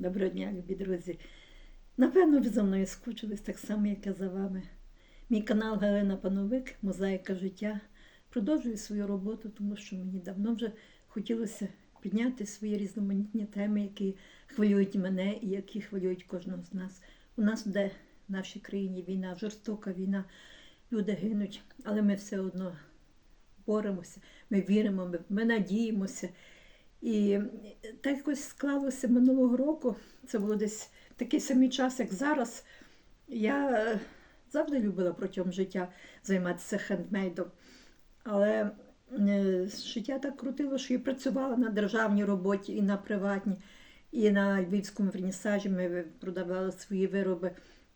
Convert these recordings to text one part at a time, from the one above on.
Доброго дня, любі друзі. Напевно, ви за мною скучились так само, як я за вами. Мій канал Галина Пановик, Мозаїка життя, продовжує свою роботу, тому що мені давно вже хотілося підняти свої різноманітні теми, які хвилюють мене і які хвилюють кожного з нас. У нас де в нашій країні війна, жорстока війна, люди гинуть, але ми все одно боремося, ми віримо, ми, ми надіємося. І так якось склалося минулого року, це було десь такий самий час, як зараз. Я е, завжди любила протягом життя займатися хендмейдом. Але е, життя так крутило, що я працювала на державній роботі і на приватній, і на львівському вернісажі ми продавали свої вироби.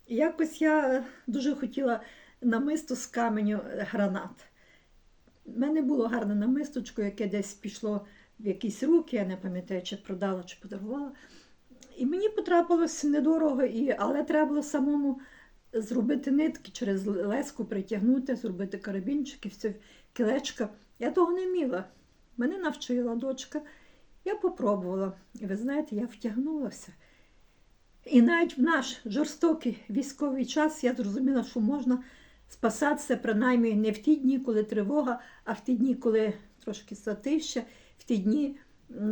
І якось я дуже хотіла намисто з каменю е, гранат. У мене було гарне намисточко, яке десь пішло в якісь руки, я не пам'ятаю, чи продала, чи подарувала. І мені потрапилось недорого, і, але треба було самому зробити нитки через леску притягнути, зробити карабінчики, все кілечка. Я того не вміла. Мене навчила дочка. Я попробувала. І ви знаєте, я втягнулася. І навіть в наш жорстокий військовий час я зрозуміла, що можна спасатися принаймні не в ті дні, коли тривога, а в ті дні, коли трошки затища, в ті дні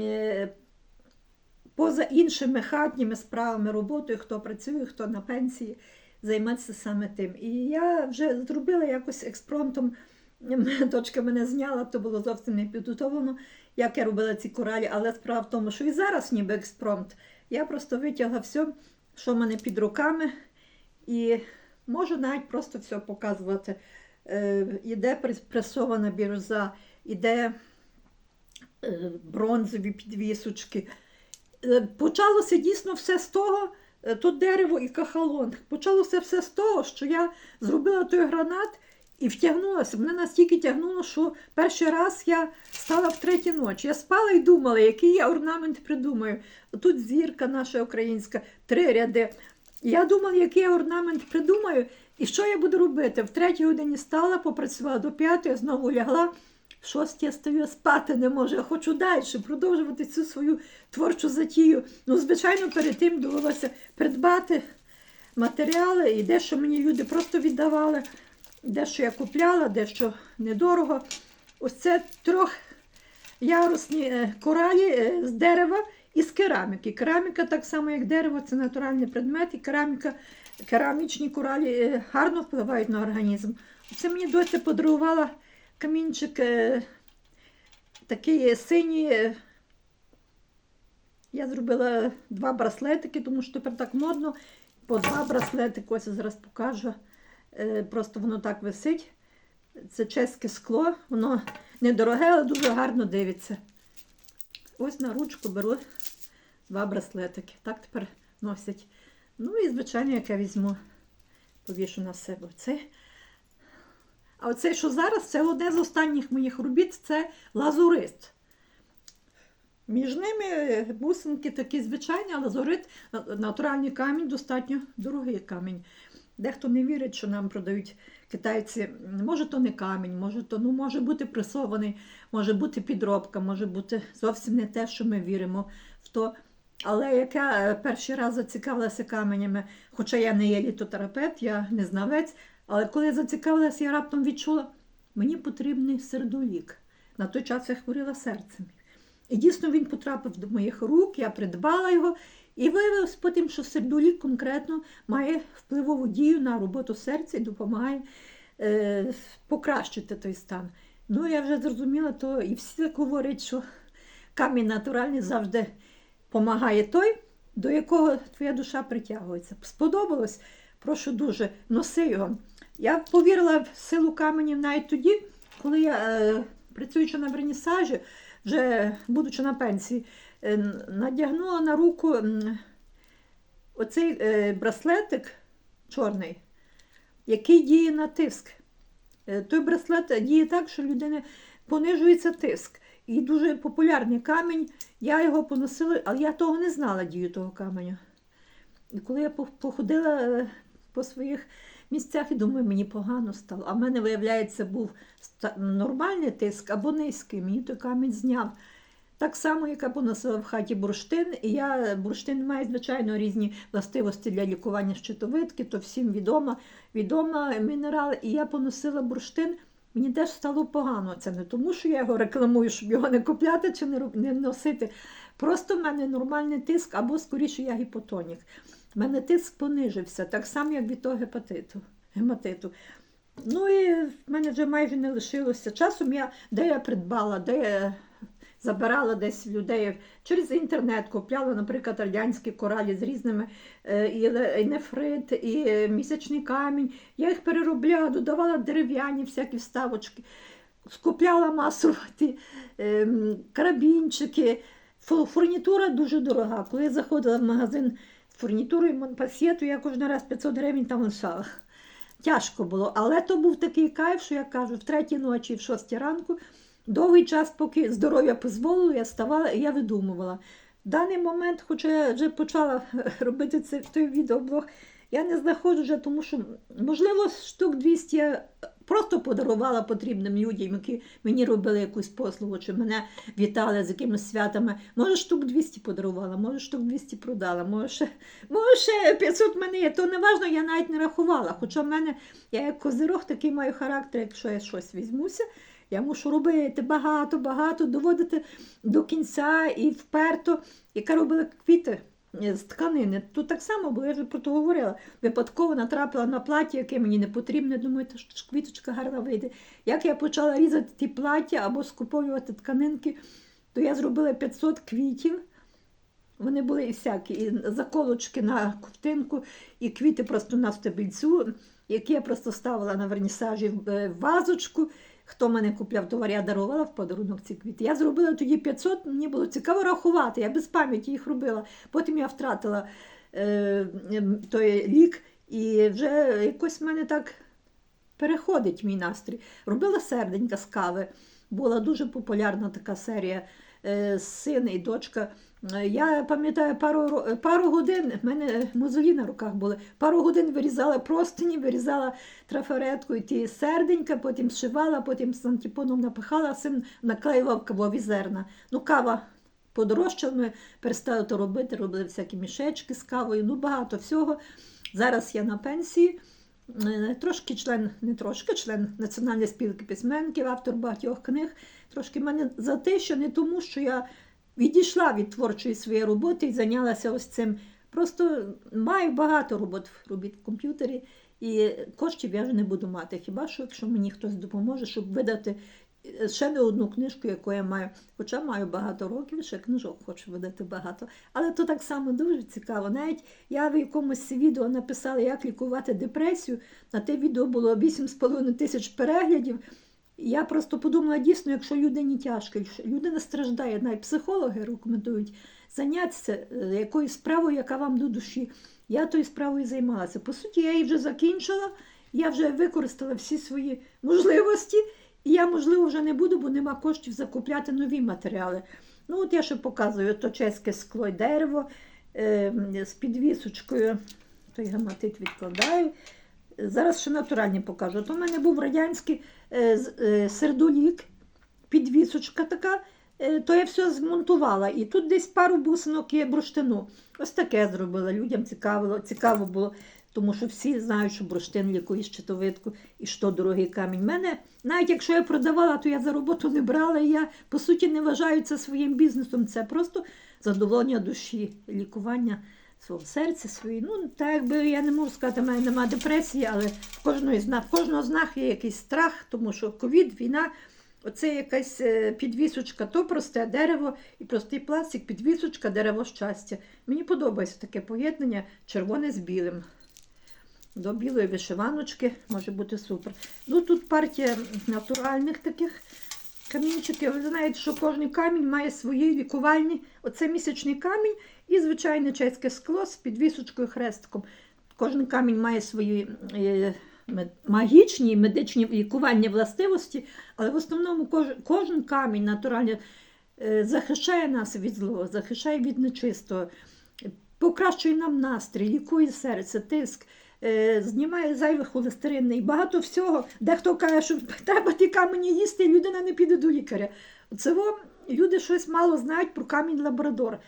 е, поза іншими хатніми справами, роботою, хто працює, хто на пенсії, займатися саме тим. І я вже зробила якось експромтом. Дочка мене зняла, то було зовсім не підготовлено, як я робила ці коралі, але справа в тому, що і зараз ніби експромт. Я просто витягла все, що в мене під руками, і можу навіть просто все показувати. Е, Іде пресована бірюза, іде бронзові підвісочки. Е, Почалося дійсно все з того, е, тут дерево і кахалон. Почалося все з того, що я зробила той гранат і втягнулася. Мене настільки тягнуло, що перший раз я стала в третій ночі. Я спала і думала, який я орнамент придумаю. Тут зірка наша українська, три ряди. Я думала, який я орнамент придумаю, і що я буду робити. В третій годині стала, попрацювала до п'ятої, знову лягла. Шостій я стою спати не можу. Я хочу далі продовжувати цю свою творчу затію. Ну, звичайно, перед тим довелося придбати матеріали, і дещо мені люди просто віддавали, дещо я купляла, дещо недорого. Ось це трьохярусні е, коралі е, з дерева і з кераміки. Кераміка, так само, як дерево, це натуральний предмет, і кераміка, керамічні коралі е, гарно впливають на організм. Це мені доця подарувала камінчик е, такий синій. Я зробила два браслетики, тому що тепер так модно. По два браслетики, ось я зараз покажу. Е, Просто воно так висить. Це чеське скло, воно недороге, але дуже гарно дивиться. Ось на ручку беру два браслетики. Так тепер носять. Ну і, звичайно, як я візьму, повішу на себе цей. А оце, що зараз, це одне з останніх моїх робіт це лазурит. Між ними бусинки такі звичайні, а лазурит натуральний камінь, достатньо дорогий камінь. Дехто не вірить, що нам продають китайці. Може, то не камінь, може, то ну, може бути пресований, може бути підробка, може бути зовсім не те, що ми віримо в то. Але як я е, перший раз зацікавилася каменями, хоча я не є літотерапевт, я не знавець, але коли я зацікавилася, я раптом відчула, мені потрібний сердолік. На той час я хворіла серцем. І дійсно він потрапив до моїх рук, я придбала його, і виявилось потім, що сердолік конкретно має впливову дію на роботу серця і допомагає е, покращити той стан. Ну, я вже зрозуміла, то і всі говорять, що камінь натуральний завжди допомагає той, до якого твоя душа притягується. Сподобалось? Прошу дуже, носи його. Я повірила в силу каменів навіть тоді, коли я, е, працюючи на вернісажі, вже будучи на пенсії, е, надягнула на руку оцей е, браслетик чорний, який діє на тиск. Той браслет діє так, що людини понижується тиск. І дуже популярний камінь. Я його поносила, але я того не знала дію того каменю. І коли я пох- походила по своїх місцях і думаю, мені погано стало. А в мене, виявляється, був нормальний тиск або низький. Мені той камінь зняв. Так само, як я поносила в хаті бурштин, і я бурштин має, звичайно, різні властивості для лікування щитовидки, то всім відомо, відома мінерал. І я поносила бурштин. Мені теж стало погано. Це не тому, що я його рекламую, щоб його не купляти чи не носити. Просто в мене нормальний тиск, або скоріше я гіпотонік. У мене тиск понижився, так само, як від того гепатиту. гематиту. Ну і в мене вже майже не лишилося. Часом я де я придбала, де я забирала десь людей через інтернет, купляла, наприклад, радянські коралі з різними е, і, нефрит, і місячний камінь. Я їх переробляла, додавала дерев'яні всякі вставочки, скупляла масово ті ем, карабінчики. Фурнітура дуже дорога. Коли я заходила в магазин з фурнітурою Монпасьє, я кожен раз 500 гривень там лишала. Тяжко було, але то був такий кайф, що я кажу, в третій ночі, в шостій ранку, довгий час, поки здоров'я дозволило, я ставала і я видумувала. В даний момент, хоча я вже почала робити цей той відеоблог, я не знаходжу вже, тому що, можливо, штук 200 я просто подарувала потрібним людям, які мені робили якусь послугу, чи мене вітали з якимись святами. Може, штук 200 подарувала, може, штук 200 продала, може, може, ще 500 мене є. То не важно, я навіть не рахувала. Хоча в мене, я як козирог, такий маю характер, якщо я щось візьмуся, я мушу робити багато, багато, доводити до кінця і вперто, яка робила квіти з тканини. Тут так само було, я вже про то говорила. Випадково натрапила на плаття, яке мені не потрібне. Думаю, та ж квіточка гарна вийде. Як я почала різати ті плаття або скуповувати тканинки, то я зробила 500 квітів. Вони були і всякі, і заколочки на ковтинку, і квіти просто на стебельцю, які я просто ставила на вернісажі е, в вазочку. Хто мене купляв товар, я дарувала в подарунок ці квіти. Я зробила тоді 500, мені було цікаво рахувати, я без пам'яті їх робила. Потім я втратила е, той лік, і вже якось в мене так переходить мій настрій. Робила серденька з кави. Була дуже популярна така серія е, син і дочка. Я пам'ятаю, пару, пару годин, в мене мозолі на руках були, пару годин вирізала простині, вирізала трафареткою ті серденька, потім зшивала, потім з антипоном напихала, син наклеював кавові зерна. Ну, кава подорожчала, ми перестали то робити, робили всякі мішечки з кавою, ну багато всього. Зараз я на пенсії. Е, Трошки член, не трошки, член Національної спілки письменників, автор багатьох книг. Трошки мене за те, що не тому, що я відійшла від творчої своєї роботи і зайнялася ось цим. Просто маю багато робот робіт в комп'ютері, і коштів я вже не буду мати. Хіба що, якщо мені хтось допоможе, щоб видати е, ще не одну книжку, яку я маю. Хоча маю багато років, ще книжок хочу видати багато. Але то так само дуже цікаво. Навіть я в якомусь відео написала, як лікувати депресію. На те відео було 8,5 тисяч переглядів. Я просто подумала, дійсно, якщо людині тяжко, людина страждає, навіть психологи рекомендують зайнятися е, якоюсь справою, яка вам до душі. Я тою справою займалася. По суті, я її вже закінчила, я вже використала всі свої можливості, і я, можливо, вже не буду, бо нема коштів закупляти нові матеріали. Ну, от я ще показую то чеське скло й дерево е, з підвісочкою. Той гематит відкладаю. Зараз ще натуральні покажу. От у мене був радянський е, е, сердолік, підвісочка така, е, то я все змонтувала. І тут десь пару бусинок є бурштину. Ось таке зробила. Людям цікаво, цікаво було, тому що всі знають, що бурштин лікує щитовидку і що дорогий камінь. Мене, навіть якщо я продавала, то я за роботу не брала. Я по суті не вважаю це своїм бізнесом. Це просто задоволення душі, лікування свого серця свої. Ну, так якби я не можу сказати, в мене немає депресії, але в кожного з нас, в кожного з нас є якийсь страх, тому що ковід, війна, оце якась е, підвісочка, то просте дерево і простий пластик, підвісочка, дерево щастя. Мені подобається таке поєднання червоне з білим. До білої вишиваночки може бути супер. Ну тут партія натуральних таких камінчиків. Ви знаєте, що кожен камінь має свої лікувальні. Оце місячний камінь і звичайне чеське скло з підвісочкою хрестиком. Кожен камінь має свої е, магічні медичні лікувальні властивості, але в основному кожен, камінь натуральний е, захищає нас від злого, захищає від нечистого, покращує нам настрій, лікує серце, тиск. е, Знімає зайвий холестерин і багато всього. Дехто каже, що треба ті камені їсти, людина не піде до лікаря. Це люди щось мало знають про камінь Лабрадор.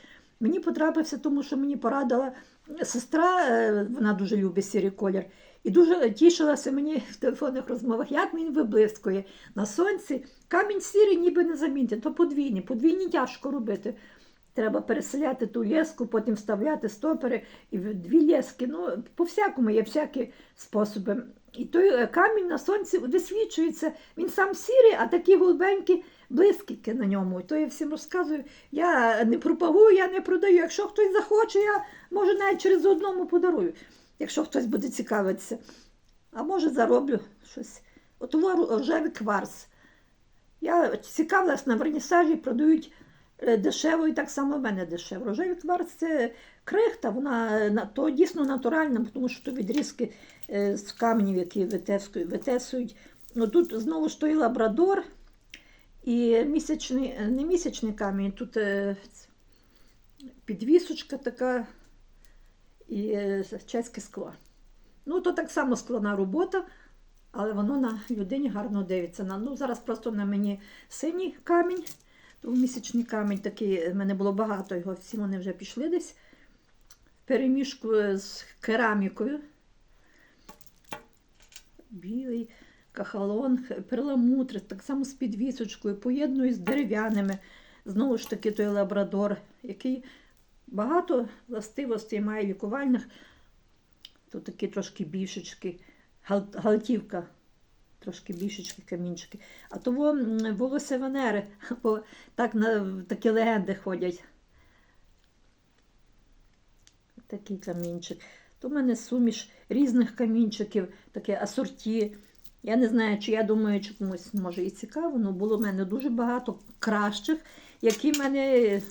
Мені потрапився, тому що мені порадила сестра, е, вона дуже любить сірий колір. І дуже тішилася мені в телефонних розмовах, як він виблискує на сонці. Камінь сірий ніби не замінити, то подвійні, Подвійні тяжко робити. Треба переселяти ту леску, потім вставляти стопери і в- дві лески. Ну, по-всякому є всякі способи. І той е, камінь на сонці висвічується. Він сам сірий, а такі голубенькі блискітки на ньому. То я всім розказую. Я не пропагую, я не продаю. Якщо хтось захоче, я може навіть через одному подарую, якщо хтось буде цікавитися. А може зароблю щось. От рожевий кварц. Я цікавилась на вернісажі, продають дешево і так само в мене дешево. Рожевий кварц це крихта, вона е, то дійсно натуральна, тому що то відрізки е, з каменів, які витесують. Ну тут знову ж той лабрадор і місячний, е, не місячний камінь, тут е, підвісочка така і е, чеське скло. Ну, то так само складна робота, але воно на людині гарно дивиться. Ну, зараз просто на мені синій камінь, тому місячний камінь такий, в мене було багато його, всі вони вже пішли десь. В переміжку з керамікою. Білий кахалон, перламутр, так само з підвісочкою, поєдную з дерев'яними. Знову ж таки, той лабрадор, який багато властивостей має лікувальних. Тут такі трошки більшечки, галтівка, трошки більшечки камінчики. А того волосся Венери, бо так на такі легенди ходять. Такий камінчик. То в мене суміш різних камінчиків, таке асорті. Я не знаю, чи я думаю, чи комусь може і цікаво, але було в мене дуже багато кращих, які мене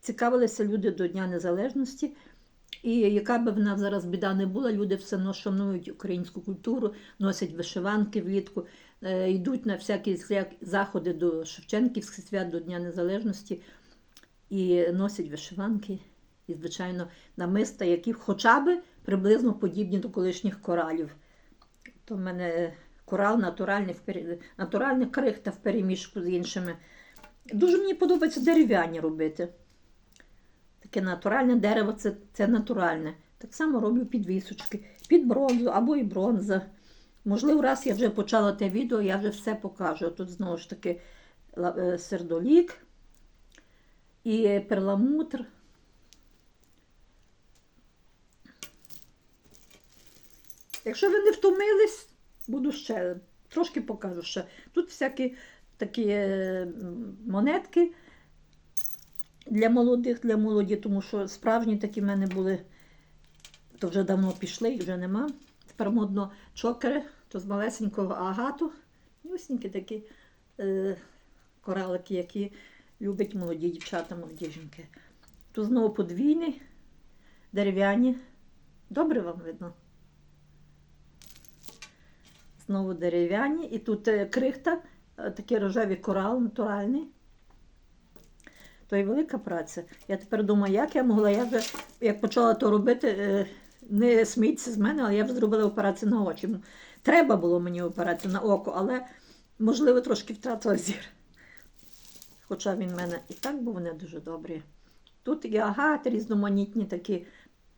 цікавилися люди до Дня Незалежності. І яка б в нас зараз біда не була, люди все одно шанують українську культуру, носять вишиванки влітку, е, йдуть на всякі заходи до Шевченківських свят, до Дня Незалежності і носять вишиванки. І, звичайно, намиста, які хоча б приблизно подібні до колишніх коралів. То в мене корал натуральний, натуральний крихта в переміжку з іншими. Дуже мені подобається дерев'яні робити. Таке натуральне дерево це, це натуральне. Так само роблю підвісочки, під бронзу або і бронза. Можливо, раз я вже почала те відео, я вже все покажу. Тут знову ж таки е, сердолік і перламутр. Якщо ви не втомились, буду ще трошки покажу ще. Тут всякі такі е, монетки для молодих, для молоді, тому що справжні такі в мене були, то вже давно пішли, їх вже нема. Тепер модно чокери, то з малесенького агату. Юсінькі такі е, коралики, які люблять молоді дівчата, молоді жінки. Тут знову подвійний, дерев'яні. Добре вам видно? Знову дерев'яні. І тут е, крихта, е, такий рожевий корал натуральний. То і велика праця. Я тепер думаю, як я могла, я вже як почала то робити, е, не смійтеся з мене, але я вже зробила операцію на очі. Треба було мені операцію на око, але, можливо, трошки втратила зір. Хоча він в мене і так був не дуже добрий. Тут і агат, різноманітні такі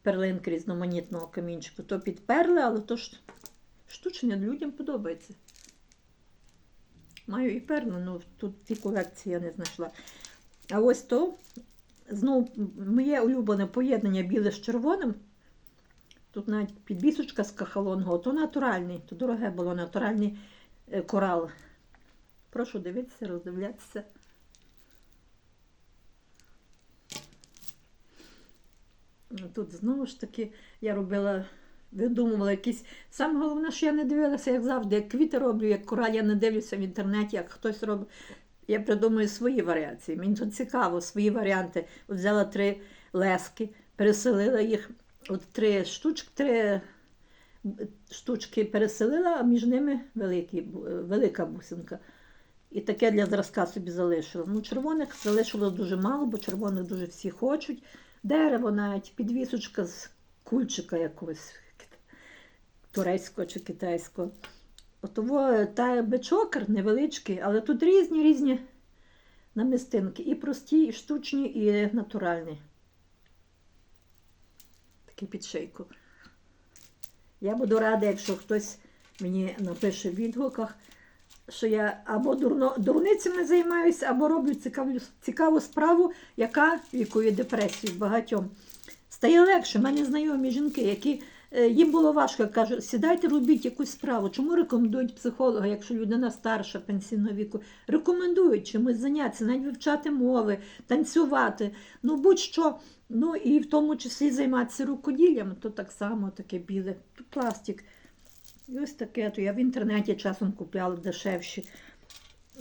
перлинки різноманітного камінчику. То підперли, але то ж штучне людям подобається. Маю і перли, ну тут ті колекції я не знайшла. А ось то знову моє улюблене поєднання біле з червоним. Тут навіть підбісочка з кахалонгу, то натуральний, то дороге було натуральний е, корал. Прошу дивитися, роздивлятися. Тут знову ж таки я робила, видумувала якісь. Саме головне, що я не дивилася, як завжди, як квіти роблю, як кораль, я не дивлюся в інтернеті, як хтось робить. Я придумую свої варіації. Мені тут цікаво, свої варіанти. От взяла три лески, переселила їх, от три штучки, три штучки переселила, а між ними великі, велика бусинка. І таке для зразка собі залишила. Ну, червоних залишилось дуже мало, бо червоних дуже всі хочуть. Дерево навіть, підвісочка з кульчика якогось турецького чи китайського. Отого та бичокер невеличкий, але тут різні різні намистинки. І прості, і штучні, і натуральні. Такий під шийку. Я буду рада, якщо хтось мені напише в відгуках, що я або дурно, дурницями займаюся, або роблю цікаву, цікаву справу, яка лікує депресію багатьом. Стає легше. У мене знайомі жінки, які е, їм було важко, кажуть, сідайте, робіть якусь справу. Чому рекомендують психолога, якщо людина старша пенсійного віку? Рекомендують чимось зайнятися, навіть вивчати мови, танцювати, ну будь-що. Ну і в тому числі займатися рукоділлям, то так само таке біле, то пластик. І ось таке, то я в інтернеті часом купляла дешевші,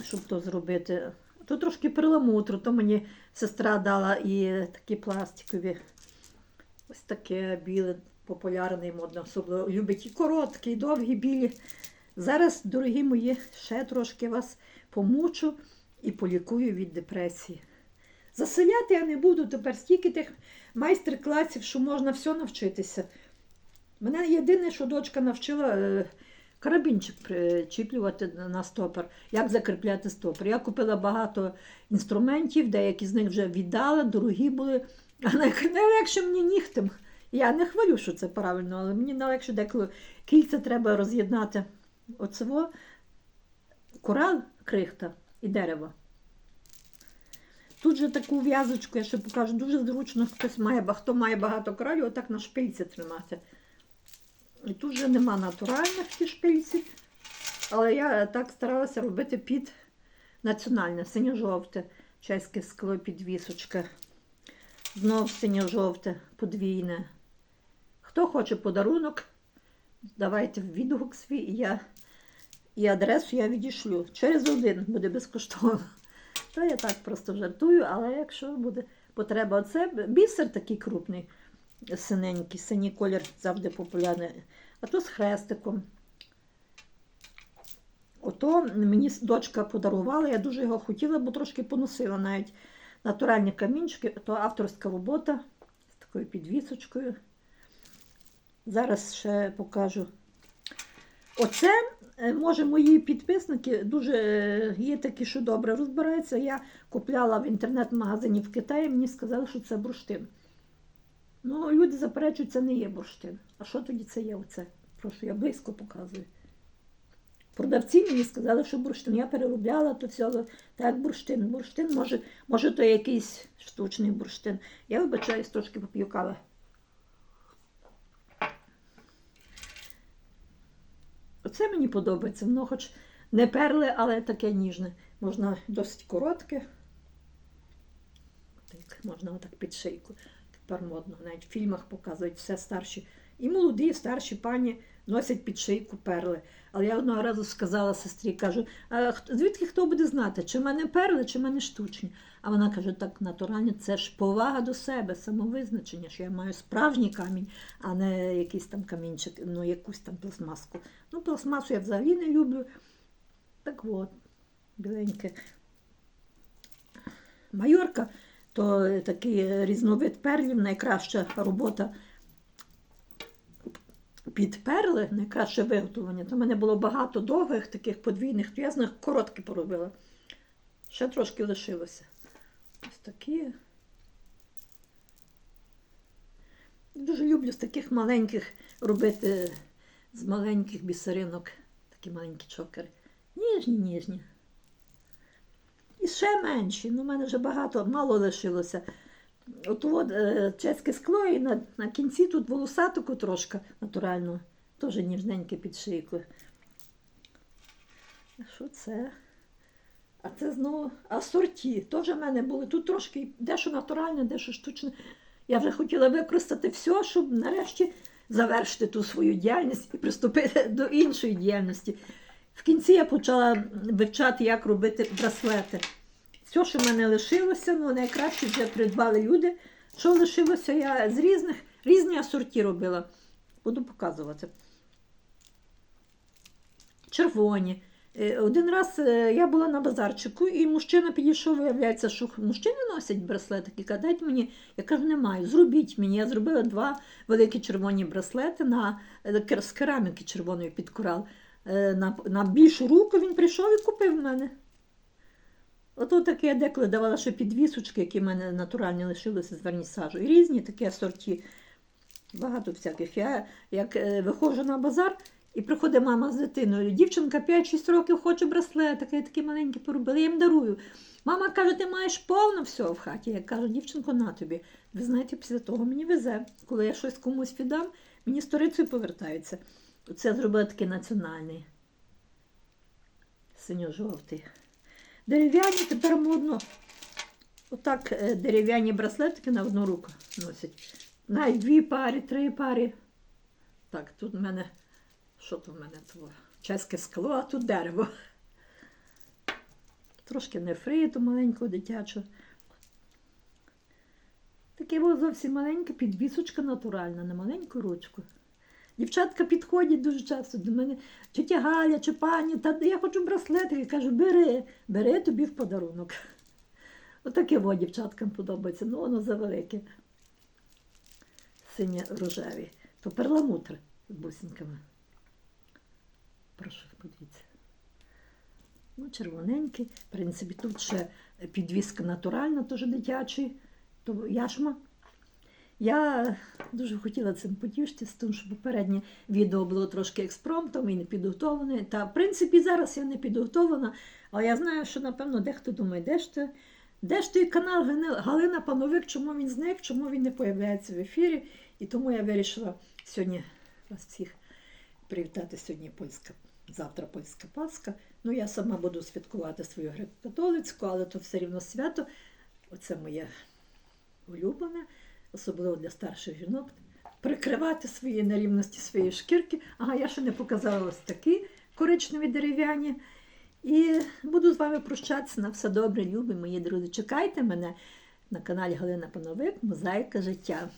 щоб то зробити. То трошки перламутру, то мені сестра дала і такі пластикові. Ось таке біле, популярне і модне, особливо любить і короткі, і довгі білі. Зараз, дорогі мої, ще трошки вас помучу і полікую від депресії. Заселяти я не буду тепер стільки тих майстер-класів, що можна все навчитися. Мене єдине, що дочка навчила е, карабінчик причіплювати на стопор, як закріпляти стопор. Я купила багато інструментів, деякі з них вже віддала, дорогі були. А най- найлегше мені нігтем. Я не хвалю, що це правильно, але мені найлегше деколи кільця треба роз'єднати. Оцево корал, крихта і дерево. Тут же таку в'язочку, я ще покажу, дуже зручно, хтось має, хто має багато коралів, отак на шпильці тримати. І тут же нема натуральних ті шпильці, але я так старалася робити під національне, синьо-жовте, чеське скло підвісочка. Знов синьо-жовте, подвійне. Хто хоче подарунок, давайте відгук свій, і я і адресу я відішлю. Через один буде безкоштовно. То я так просто жартую, але якщо буде потреба, оце бісер такий крупний, синенький, синій колір завжди популярний. А то з хрестиком. Ото мені дочка подарувала, я дуже його хотіла, бо трошки поносила навіть натуральні камінчики, то авторська робота з такою підвісочкою. Зараз ще покажу. Оце, е, може, мої підписники дуже е, є такі, що добре розбираються. Я купляла в інтернет-магазині в Китаї, мені сказали, що це бурштин. Ну, люди заперечують, це не є бурштин. А що тоді це є оце? Прошу, я близько показую. Продавці мені сказали, що бурштин. Я переробляла то все, так, бурштин. Бурштин, може, може, то якийсь штучний бурштин. Я вибачаюсь, трошки поп'ю Оце мені подобається. Воно хоч не перли, але таке ніжне. Можна досить коротке. Так, можна отак під шийку. Тепер модно. Навіть в фільмах показують все старші. І молоді, і старші пані носять під шийку перли. Але я одного разу сказала сестрі, кажу, а звідки хто буде знати, чи в мене перли, чи в мене штучні. А вона каже, так натуральні, це ж повага до себе, самовизначення, що я маю справжній камінь, а не якийсь там камінчик, ну якусь там пластмаску. Ну, пластмасу я взагалі не люблю. Так от, біленьке. Майорка то такий різновид перлів, найкраща робота під перли, найкраще виготовлення. То в мене було багато довгих, таких подвійних, то я з них короткі поробила. Ще трошки лишилося. Ось такі. Дуже люблю з таких маленьких робити, з маленьких бісеринок, такі маленькі чокери. Ніжні, ніжні. І ще менші. Ну, в мене вже багато, мало лишилося. От от е, чеське скло і на, на кінці тут волосатику трошки натурально. Теж ніжненьке під шийку. А що це? А це знову асорті. Теж в мене були. Тут трошки дещо натуральне, дещо штучне. Я вже хотіла використати все, щоб нарешті завершити ту свою діяльність і приступити до іншої діяльності. В кінці я почала вивчати, як робити браслети. Все, що в мене лишилося, ну найкраще вже придбали люди. Що лишилося, я з різних різні асорті робила. Буду показувати. Червоні. Е, Один раз е, я була на базарчику, і мужчина підійшов, виявляється, що мужчини носять браслетики. Каже, дайте мені, я кажу, немає. Зробіть мені. Я зробила два великі червоні браслети на, е, з кераміки червоної під корал. На, на більшу руку він прийшов і купив мене. Ото таке я деколи давала ще підвісочки, які в мене натуральні лишилися з вернісажу. І різні такі асорті. Багато всяких. Я як виходжу на базар і приходить мама з дитиною. Дівчинка 5-6 років хоче браслет, таке такі маленькі поробили. Я їм дарую. Мама каже, ти маєш повно всього в хаті. Я кажу, дівчинко, на тобі. Ви знаєте, після того мені везе. Коли я щось комусь віддам, мені сторицею повертаються. Оце я зробила такий національний. Синьо-жовтий. Дерев'яні тепер модно. Отак е, дерев'яні браслетики на одну руку носять. Навіть дві пари, три пари. Так, тут в мене. Що тут в мене? Це чеське скло, а тут дерево. Трошки нефриту маленького дитячого. Таке було зовсім маленьке, підвісочка натуральна на маленьку ручку. Дівчатка підходять дуже часто до мене, тетя Галя чи пані, та я хочу браслетик. Я кажу, бери, бери тобі в подарунок. Отаке во дівчаткам подобається, ну воно завелике. Синє рожеві. То перламутр з бусинками. Прошу, подивіться. Ну, червоненький. В принципі, тут ще підвіска натуральна, теж дитячий, то яшма. Я дуже хотіла цим потішитися, тому що попереднє відео було трошки експромтом і не підготовлене. Та, в принципі, зараз я не підготовлена, але я знаю, що, напевно, дехто думає, де ж ти, де ж той канал Галина Пановик, чому він зник, чому він не появляється в ефірі. І тому я вирішила сьогодні вас всіх привітати сьогодні польська. Завтра польська Пасха. Ну, я сама буду святкувати свою греко-католицьку, але то все рівно свято. Оце моє улюблене, особливо для старших жінок. Прикривати свої нерівності своєї шкірки. Ага, я ще не показала ось такі коричневі дерев'яні. І буду з вами прощатися на все добре, любі мої друзі. Чекайте мене на каналі Галина Пановик Мозаїка життя.